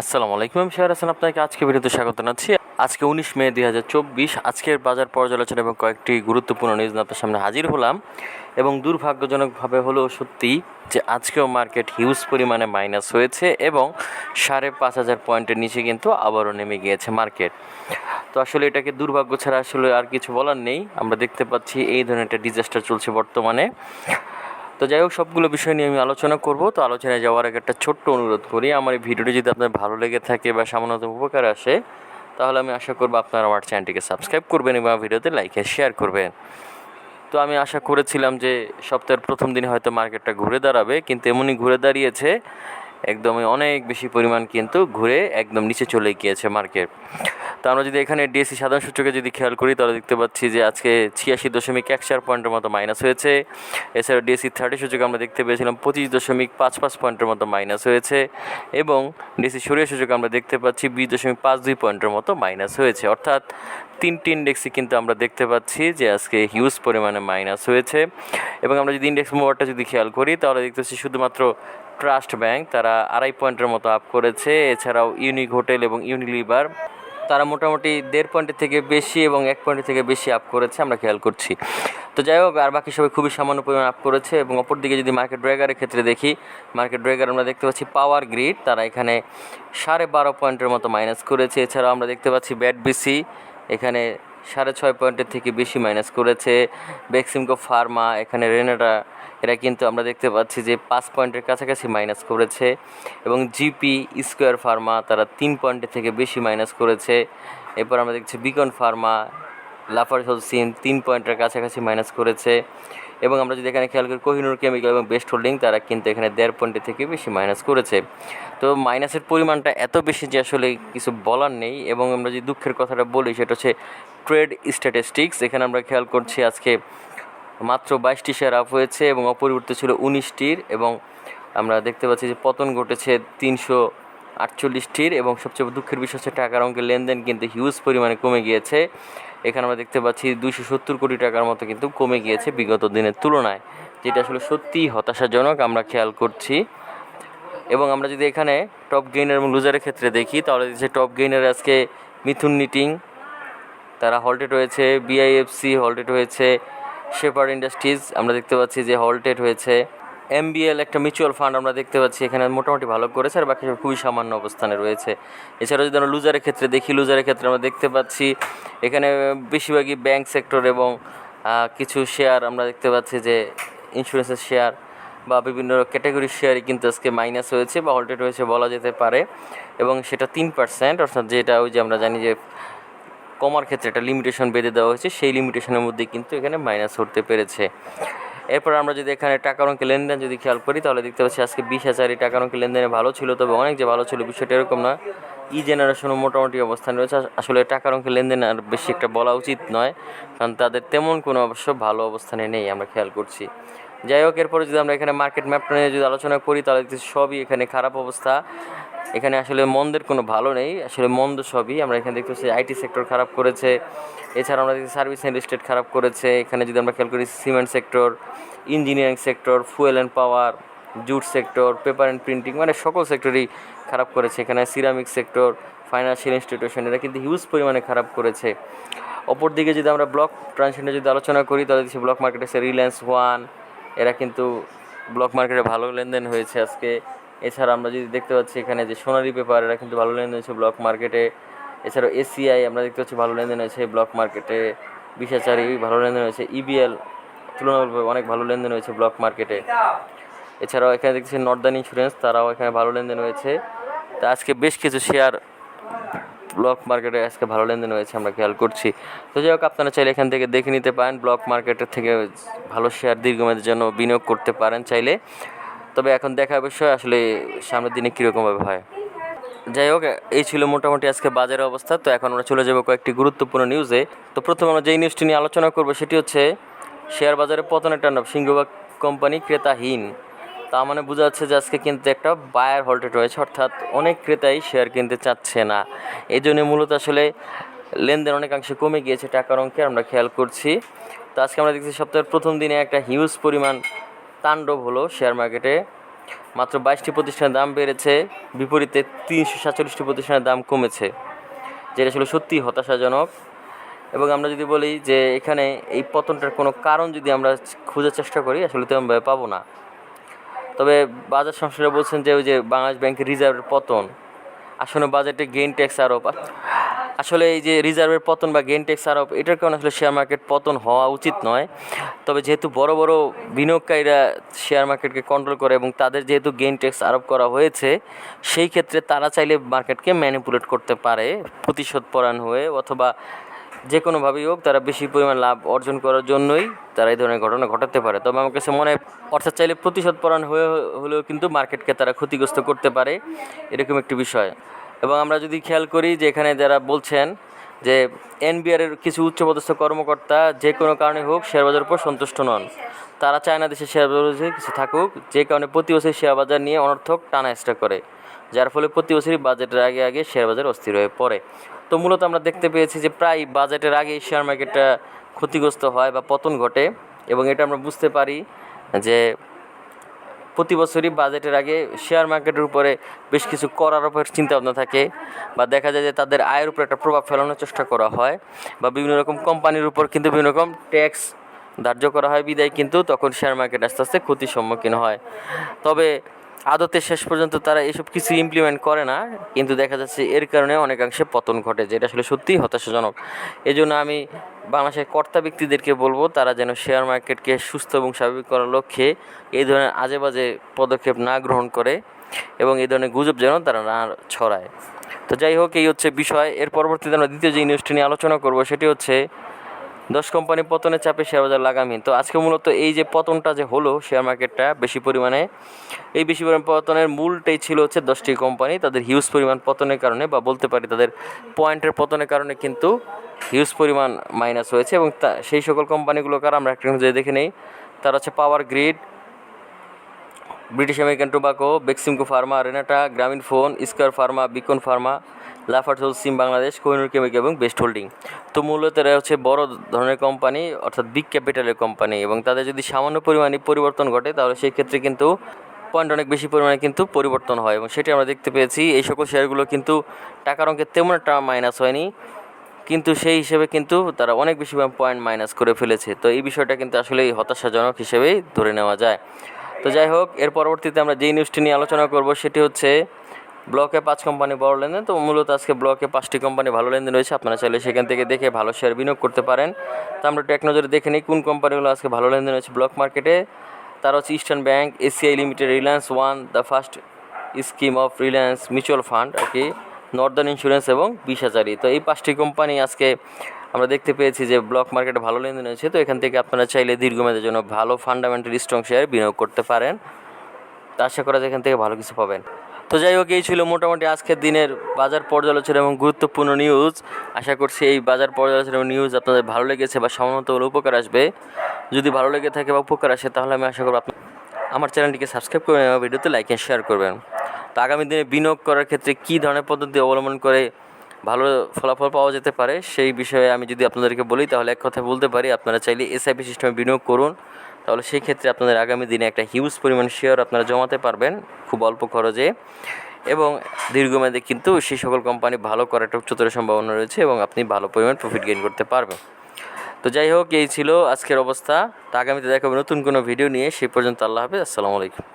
আসসালামু আলাইকুম, আমি শেয়ার হাসান, আপনাকে আজকে ভিডিওতে স্বাগত জানাচ্ছি। আজকে উনিশ মে দুই হাজার চব্বিশ, আজকের বাজার পর্যালোচনা এবং কয়েকটি গুরুত্বপূর্ণ নিউজ আপনার সামনে হাজির হলাম। এবং দুর্ভাগ্যজনকভাবে হলেও সত্যি যে আজকেও মার্কেট হিউজ পরিমাণে মাইনাস হয়েছে এবং সাড়ে পাঁচ হাজার পয়েন্টের নিচে কিন্তু আবারও নেমে গিয়েছে মার্কেট তো আসলে এটাকে দুর্ভাগ্য ছাড়া আসলে আর কিছু বলার নেই। আমরা দেখতে পাচ্ছি এই ধরনের একটা ডিজাস্টার চলছে বর্তমানে। তো যাই হোক, সবগুলো বিষয় নিয়ে আমি আলোচনা করব। তো আলোচনায় যাওয়ার আগে একটা ছোট্ট অনুরোধ করি। আমার এই ভিডিওটি যদি আপনার ভালো লেগে থাকে বা সামান্যতম উপকার আসে, তাহলে আমি আশা করব আপনারা আমার চ্যানেলটিকে সাবস্ক্রাইব করবেন এবং ভিডিওতে লাইক শেয়ার করবেন। তো আমি আশা করেছিলাম যে সপ্তাহের প্রথম দিনে হয়তো মার্কেটটা ঘুরে দাঁড়াবে, কিন্তু এমনই ঘুরে দাঁড়িয়েছে, একদমই অনেক বেশি পরিমাণ কিন্তু ঘুরে একদম নিচে চলে গিয়েছে মার্কেট। তো আমরা যদি এখানে ডিএসসি সাধারণ সূচকে যদি খেয়াল করি, তাহলে দেখতে পাচ্ছি যে আজকে ছিয়াশি দশমিক এক চার পয়েন্টের মতো মাইনাস হয়েছে। এছাড়া ডিএসসি থার্টি সূচকে আমরা দেখতে পেয়েছিলাম পঁচিশ দশমিক পাঁচ পাঁচ পয়েন্টের মতো মাইনাস হয়েছে এবং ডিএসসি সরিয়ে সূচকে আমরা দেখতে পাচ্ছি বিশ দশমিক পাঁচ দুই পয়েন্টের মতো মাইনাস হয়েছে। অর্থাৎ তিনটি ইন্ডেক্সই কিন্তু আমরা দেখতে পাচ্ছি যে আজকে হিউজ পরিমাণে মাইনাস হয়েছে। এবং আমরা যদি ইন্ডেক্স মুভারটা যদি খেয়াল করি, তাহলে দেখতে পাচ্ছি শুধুমাত্র ট্রাস্ট ব্যাংক তারা আড়াই পয়েন্টের মতো আপ করেছে। এছাড়াও ইউনিক হোটেল এবং ইউনিলিভার তারা মোটামুটি দেড় পয়েন্টের থেকে বেশি এবং এক পয়েন্টের থেকে বেশি আপ করেছে, আমরা খেয়াল করছি। তো যাই হোক, আর বাকি সবাই খুবই সামান্য পরিমাণ আপ করেছে এবং অপরদিকে যদি মার্কেট ড্রেগারের ক্ষেত্রে দেখি মার্কেট ড্রেগার আমরা দেখতে পাচ্ছি পাওয়ার গ্রিড তারা এখানে সাড়ে বারো পয়েন্টের মতো মাইনাস করেছে। এছাড়াও আমরা দেখতে পাচ্ছি ব্যাট বিসি এখানে সাড়ে ছয় পয়েন্টের থেকে বেশি মাইনাস করেছে। বেক্সিমকো ফার্মা এখানে রেনাডা এরা কিন্তু আমরা দেখতে পাচ্ছি যে পাঁচ পয়েন্টের কাছাকাছি মাইনাস করেছে। এবং জিপি স্কোয়ার ফার্মা তারা তিন পয়েন্টের থেকে বেশি মাইনাস করেছে। এরপর আমরা দেখছি বিকন ফার্মা লাফার সিন তিন পয়েন্টের কাছাকাছি মাইনাস করেছে। এবং আমরা যদি এখানে খেয়াল করি, কোহিনুর কেমিক্যাল এবং বেস্ট হোল্ডিং তারা কিন্তু এখানে দেড় পয়েন্টের থেকে বেশি মাইনাস করেছে। তো মাইনাসের পরিমাণটা এত বেশি যে আসলে কিছু বলার নেই এবং আমরা যদি দুঃখের কথাটা বলি, সেটা হচ্ছে ট্রেড স্ট্যাটিস্টিক্স এখানে আমরা খেয়াল করছি আজকে মাত্র বাইশটি শেয়ার আপ হয়েছে এবং অপরিবর্তিত ছিল উনিশটির এবং আমরা দেখতে পাচ্ছি যে পতন ঘটেছে তিনশো আটচল্লিশটির এবং সবচেয়ে দুঃখের বিষয় হচ্ছে টাকার অঙ্কের লেনদেন কিন্তু হিউজ পরিমাণে কমে গিয়েছে। এখানে আমরা দেখতে পাচ্ছি দুইশো সত্তর কোটি টাকার মতো কিন্তু কমে গিয়েছে বিগত দিনের তুলনায়, যেটা আসলে সত্যিই হতাশাজনক, আমরা খেয়াল করছি। এবং আমরা যদি এখানে টপ গেইনার এবং লুজারের ক্ষেত্রে দেখি, তাহলে দেখছি টপ গেইনার আজকে মিথুন নিটিং, তারা হল্টেড হয়েছে বিআইএফসি হল্টেড হয়েছে শেপার ইন্ডাস্ট্রিজ আমরা দেখতে পাচ্ছি যে হল্টেড হয়েছে। এমবিএল একটা মিউচুয়াল ফান্ড আমরা দেখতে পাচ্ছি, এখানে মোটামুটি ভালো করেছে আর বাকি খুবই সামান্য অবস্থানে রয়েছে। এছাড়াও যদি আমরা লুজারের ক্ষেত্রে দেখি লুজারের ক্ষেত্রে আমরা দেখতে পাচ্ছি, এখানে বেশিরভাগই ব্যাংক সেক্টর এবং কিছু শেয়ার আমরা দেখতে পাচ্ছি যে ইন্স্যুরেন্সের শেয়ার বা বিভিন্ন ক্যাটাগরির শেয়ারই কিন্তু আজকে মাইনাস হয়েছে বা হল্টেড হয়েছে বলা যেতে পারে। এবং সেটা তিন পার্সেন্ট অর্থাৎ যেটা ওই যে আমরা জানি যে কমার ক্ষেত্রে একটা লিমিটেশন বেঁধে দেওয়া হয়েছে, সেই লিমিটেশনের মধ্যে কিন্তু এখানে মাইনাস করতে পেরেছে। এরপর আমরা যদি এখানে টাকার অঙ্কে লেনদেন যদি খেয়াল করি, তাহলে দেখতে পাচ্ছি আজকে বিশ হাজারই টাকার অঙ্কে লেনদেনে ভালো ছিল, তবে অনেক যে ভালো ছিল বিষয়টা এরকম না। ই জেনারেশনও মোটামুটি অবস্থান রয়েছে। আসলে টাকার অঙ্কে লেনদেন আর বেশি একটা বলা উচিত নয়, কারণ তাদের তেমন কোনো অবশ্য ভালো অবস্থানে নেই, আমরা খেয়াল করছি। যাই হোক, এরপরে যদি আমরা এখানে মার্কেট ম্যাপটা নিয়ে যদি আলোচনা করি, তাহলে সবই এখানে খারাপ অবস্থা। এখানে আসলে মন্দের কোনো ভালো নেই। আসলে মন্দ সবই। আমরা এখানে দেখতেছি আইটি সেক্টর খারাপ করেছে। এছাড়া আমরা দেখছি সার্ভিস অ্যান্ড স্টেট খারাপ করেছে। এখানে যদি আমরা খেয়াল করি cement sector, engineering sector, fuel and power, jute sector, paper and printing মানে সকল সেক্টরই খারাপ করেছে। এখানে সিরামিক সেক্টর ফাইন্যান্সিয়াল ইনস্টিটিউশন এরা কিন্তু হিউজ পরিমাণে খারাপ করেছে। অপরদিকে যদি আমরা ব্লক ট্রানজিশনে যদি আলোচনা করি, তাহলে দেখছি ব্লক মার্কেটে আছে রিলায়েন্স ওয়ান এরা কিন্তু ব্লক মার্কেটে ভালো লেনদেন হয়েছে আজকে। এছাড়া আমরা যদি দেখতে পাচ্ছি এখানে যে সোনারি পেপার এরা কিন্তু ভালো লেনদেন হয়েছে ব্লক মার্কেটে এছাড়াও এসিআই আমরা দেখতে পাচ্ছি ভালো লেনদেন হয়েছে ব্লক মার্কেটে বিশাচারি ভালো লেনদেন হয়েছে। ইবিএল তুলনামূলকভাবে অনেক ভালো লেনদেন হয়েছে ব্লক মার্কেটে এছাড়াও এখানে দেখছি নর্দার্ন ইন্স্যুরেন্স তারাও এখানে ভালো লেনদেন হয়েছে। তা আজকে বেশ কিছু শেয়ার ব্লক মার্কেটে আজকে ভালো লেনদেন হয়েছে আমরা খেয়াল করছি। তো যাই হোক, আপনারা চাইলে এখান থেকে দেখে নিতে পারেন। ব্লক মার্কেটের থেকে ভালো শেয়ার দীর্ঘমেয়াদের জন্য বিনিয়োগ করতে পারেন চাইলে। তবে এখন দেখা বিষয়, আসলে সামনের দিনে কীরকমভাবে হয়। যাই হোক, এই ছিল মোটামুটি আজকে বাজারের অবস্থা। তো এখন আমরা চলে যাব কয়েকটি গুরুত্বপূর্ণ নিউজে তো প্রথমে আমরা যেই নিউজটি নিয়ে আলোচনা করব, সেটি হচ্ছে শেয়ার বাজারে পতনের টান্ডব সিংহবাগ কোম্পানি ক্রেতাহীন। তা মানে বোঝা যাচ্ছে যে আজকে কিন্তু একটা বায়ার হল্টেড রয়েছে, অর্থাৎ অনেক ক্রেতাই শেয়ার কিনতে চাচ্ছে না। এই জন্য মূলত আসলে লেনদেন অনেকাংশে কমে গিয়েছে, টাকার অঙ্কে আমরা খেয়াল করছি। তো আজকে আমরা দেখছি সপ্তাহের প্রথম দিনে একটা হিউজ পরিমাণ তাণ্ডব হলো শেয়ার মার্কেটে মাত্র বাইশটি প্রতিষ্ঠানের দাম বেড়েছে, বিপরীতে তিনশো সাতচল্লিশটি প্রতিষ্ঠানের দাম কমেছে, যেটা ছিল সত্যিই হতাশাজনক। এবং আমরা যদি বলি যে এখানে এই পতনটার কোনো কারণ যদি আমরা খোঁজার চেষ্টা করি, আসলে তেমনভাবে পাবো না। তবে বাজার সংশ্লিষ্টরা বলছেন যে ওই যে বাংলাদেশ ব্যাংকের রিজার্ভের পতন আসলে বাজেটে গেইন ট্যাক্স আরোপ আসলে এই যে রিজার্ভের পতন বা গেইন ট্যাক্স আরোপ এটার কারণে আসলে শেয়ার মার্কেট পতন হওয়া উচিত নয়। তবে যেহেতু বড় বড় বিনিয়োগকারীরা শেয়ার মার্কেটকে কন্ট্রোল করে এবং তাদের যেহেতু গেইন ট্যাক্স আরোপ করা হয়েছে, সেই ক্ষেত্রে তারা চাইলে মার্কেটকে ম্যানিপুলেট করতে পারে প্রতিশোধ পরায়ণ হয়ে অথবা যে কোনোভাবেই হোক তারা বেশি পরিমাণ লাভ অর্জন করার জন্যই তারা এই ধরনের ঘটনা ঘটাতে পারে। তবে আমার কাছে মনে হয় অর্থাৎ চাইলে প্রতিশোধ পরায়ণ হয়ে হলেও কিন্তু মার্কেটকে তারা ক্ষতিগ্রস্ত করতে পারে, এরকম একটি বিষয়। এবং আমরা যদি খেয়াল করি যে এখানে যারা বলছেন যে এনবিআরের কিছু উচ্চপদস্থ কর্মকর্তা যে কোনো কারণে হোক শেয়ার বাজারের উপর সন্তুষ্ট নন। তারা চায় না দেশের শেয়ার বাজারে কিছু থাকুক, যে কারণে প্রতি বছর শেয়ার বাজার নিয়ে অনর্থক টানা এক্সট্রা করে, যার ফলে প্রতি বছরই বাজেটের আগে আগে শেয়ার বাজার অস্থির হয়ে পড়ে। তো মূলত আমরা দেখতে পেয়েছি যে প্রায় বাজেটের আগেই শেয়ার মার্কেটটা ক্ষতিগ্রস্ত হয় বা পতন ঘটে এবং এটা আমরা বুঝতে পারি যে প্রতি বছরই বাজেটের আগে শেয়ার মার্কেটের উপরে বেশ কিছু করার উপর চিন্তাভাবনা থাকে বা দেখা যায় যে তাদের আয়ের উপর একটা প্রভাব ফেলানোর চেষ্টা করা হয় বা বিভিন্ন রকম কোম্পানির উপর কিন্তু বিভিন্ন রকম ট্যাক্স ধার্য করা হয়, বিদায় কিন্তু তখন শেয়ার মার্কেট আস্তে আস্তে ক্ষতির সম্মুখীন হয়। তবে আদতে শেষ পর্যন্ত তারা এসব কিছু ইমপ্লিমেন্ট করে না, কিন্তু দেখা যাচ্ছে এর কারণে অনেকাংশে পতন ঘটে, যেটা আসলে সত্যিই হতাশাজনক। এই জন্য আমি বাংলাদেশের কর্তা ব্যক্তিদেরকে বলব, তারা যেন শেয়ার মার্কেটকে সুস্থ এবং স্বাভাবিক করার লক্ষ্যে এই ধরনের আজে বাজে পদক্ষেপ না গ্রহণ করে এবং এই ধরনের গুজব যেন তারা না ছড়ায়। তো যাই হোক, এই হচ্ছে বিষয়। এর পরবর্তীতে আমরা দ্বিতীয় যে নিউজটি নিয়ে আলোচনা করব, সেটি হচ্ছে দশ কোম্পানি পতনের চাপে শেয়ার বাজার লাগামহীন। তো আজকে মূলত এই যে পতনটা যে হলো শেয়ার মার্কেটটা বেশি পরিমাণে, এই বেশি পরিমাণ পতনের মূলটাই ছিল হচ্ছে দশটি কোম্পানি। তাদের হিউজ পরিমাণ পতনের কারণে বা বলতে পারি তাদের পয়েন্টের পতনের কারণে কিন্তু হিউজ পরিমাণ মাইনাস হয়েছে এবং সেই সকল কোম্পানিগুলো কার আমরা একটা যদি দেখে নেই। তারা হচ্ছে power grid British American tobacco Beximco pharma Renata Grameen phone square pharma Beacon pharma Lafarge সিম বাংলাদেশ, কোহিনুর কেমিক্যাল এবং বেস্ট হোল্ডিং। তো মূলত এরা হচ্ছে বড় ধরনের কোম্পানি, অর্থাৎ বিগ ক্যাপিটালের কোম্পানি এবং তাদের যদি সামান্য পরিমাণে পরিবর্তন ঘটে, তাহলে সেই ক্ষেত্রে কিন্তু পয়েন্ট অনেক বেশি পরিমাণে কিন্তু পরিবর্তন হয় এবং সেটি আমরা দেখতে পেয়েছি। এই সকল শেয়ারগুলো কিন্তু টাকার অঙ্কে তেমন একটা মাইনাস হয়নি, কিন্তু সেই হিসেবে কিন্তু তারা অনেক বেশি পয়েন্ট মাইনাস করে ফেলেছে। তো এই বিষয়টা কিন্তু আসলেই হতাশাজনক হিসেবেই ধরে নেওয়া যায়। তো যাই হোক, এর পরবর্তীতে আমরা যেই নিউজটি নিয়ে আলোচনা করব, সেটি হচ্ছে ব্লকে পাঁচ কোম্পানি বড় লেনদেন, তো মূলত আজকে ব্লকে পাঁচটি কোম্পানি ভালো লেনদেন রয়েছে, আপনারা চাইলে সেখান থেকে দেখে ভালো শেয়ার বিনিয়োগ করতে পারেন। তো আমরা নজরে দেখে নিই কোন কোম্পানিগুলো আজকে ভালো লেনদেন রয়েছে ব্লক মার্কেটে তারা হচ্ছে eastern bank ACI limited Reliance one the first scheme of Reliance mutual fund আর কি নর্দার্ন ইন্স্যুরেন্স এবং বিশ হাজারি তো এই পাঁচটি কোম্পানি আজকে আমরা দেখতে পেয়েছি যে ব্লক মার্কেটে ভালো লেনদেন হয়েছে তো এখান থেকে আপনারা চাইলে দীর্ঘমেয়াদের জন্য ভালো ফান্ডামেন্টাল স্ট্রং শেয়ার বিনিয়োগ করতে পারেন। তা আশা করা যায় এখান থেকে ভালো কিছু পাবেন। তো যাই হোক, এই ছিল মোটামুটি আজকের দিনের বাজার পর্যালোচনা এবং গুরুত্বপূর্ণ নিউজ আশা করছি এই বাজার পর্যালোচনা এবং নিউজ আপনাদের ভালো লেগেছে বা হলে উপকার আসবে। যদি ভালো লেগে থাকে বা উপকার আসে, তাহলে আমি আশা করব আপনি আমার চ্যানেলটিকে সাবস্ক্রাইব করবেন এবং ভিডিওতে লাইক অ্যান্ড শেয়ার করবেন। তো আগামী দিনে বিনিয়োগ করার ক্ষেত্রে কী ধরনের পদ্ধতি অবলম্বন করে ভালো ফলাফল পাওয়া যেতে পারে, সেই বিষয়ে আমি যদি আপনাদেরকে বলি, তাহলে এক কথা বলতে পারি, আপনারা চাইলে এসআইপি সিস্টেমে বিনিয়োগ করুন। তাহলে সেই ক্ষেত্রে আপনাদের আগামী দিনে একটা হিউজ পরিমাণ শেয়ার আপনারা জমাতে পারবেন, খুব অল্প খরচে। এবং দীর্ঘমেয়াদে কিন্তু সেই সকল কোম্পানি ভালো করার একটা উচ্চতর সম্ভাবনা রয়েছে এবং আপনি ভালো পরিমাণ প্রফিট গেইন করতে পারবেন। তো যাই হোক, এই ছিল আজকের অবস্থা। তা আগামীতে দেখাবো নতুন কোনো ভিডিও নিয়ে। সেই পর্যন্ত আল্লাহ হাফিজ। আসসালামু আলাইকুম।